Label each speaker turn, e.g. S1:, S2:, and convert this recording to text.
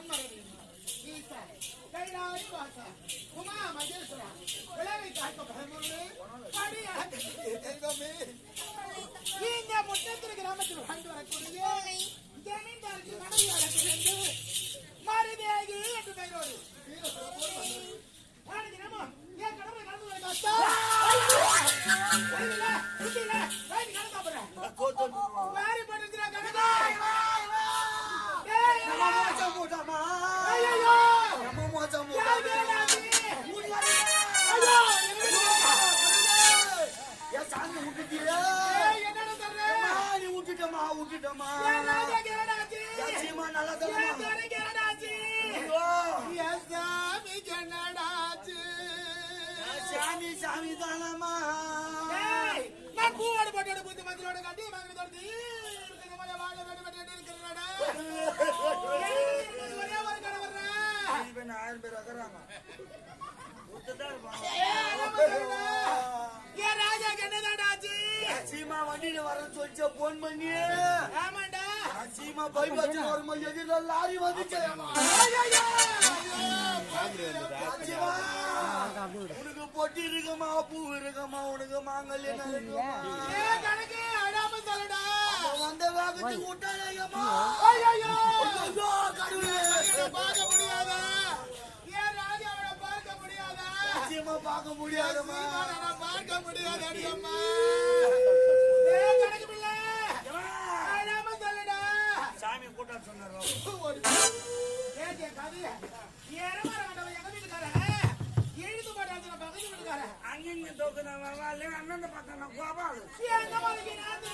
S1: வான்மரவி ஈசா கைலாய் வாசா உமா மகேஸ்வரா விளைவை காக்க பயமுள்ளு படியாக தெய்வமே இந்த முட்டத்திற்கு கிராமத்தில் வாழ்ந்து வரக்கூடிய என்னடா சொல்ற? என் ராஜாக்கு என்னடாச்சு? என் துரைக்கு என்னடாச்சு?
S2: சாமி சாமி தானம்மா.
S1: ஏய், நான் பூவோடு போட்டோடு பூத்து மஞ்சளோடு கட்டி மகனை தொடுத்து, இருக்கிற போல வாழ
S2: சீமா வண்டியில வர சொல்லிச்ச போன் பண்ணி
S1: ஆமாண்டா.
S2: சீமா பைபாஸ் வரும்போது எதிர லாரி வந்துச்சு. உனக்கு பொட்டி இருக்குமா பூ இருக்குமா உனக்கு மாங்கல்யம். வந்த வேகத்துக்கு.
S1: இவனை பார்க்க முடியாதா? ராஜாவை பார்க்க முடியாதா?
S2: சீமா பார்க்க முடியாதுமா
S1: சீமானை நான் பார்க்க முடியாதடி அம்மா.
S2: கூட்டம் சொன்னாரோ
S1: கதைய? எங்க வீட்டுக்காரன்? பக்கத்து வீட்டுக்காரன்.
S2: அங்கிங்க தோக்குனா அண்ணன் பார்த்தா கோபால்
S1: மலைக்கு நான்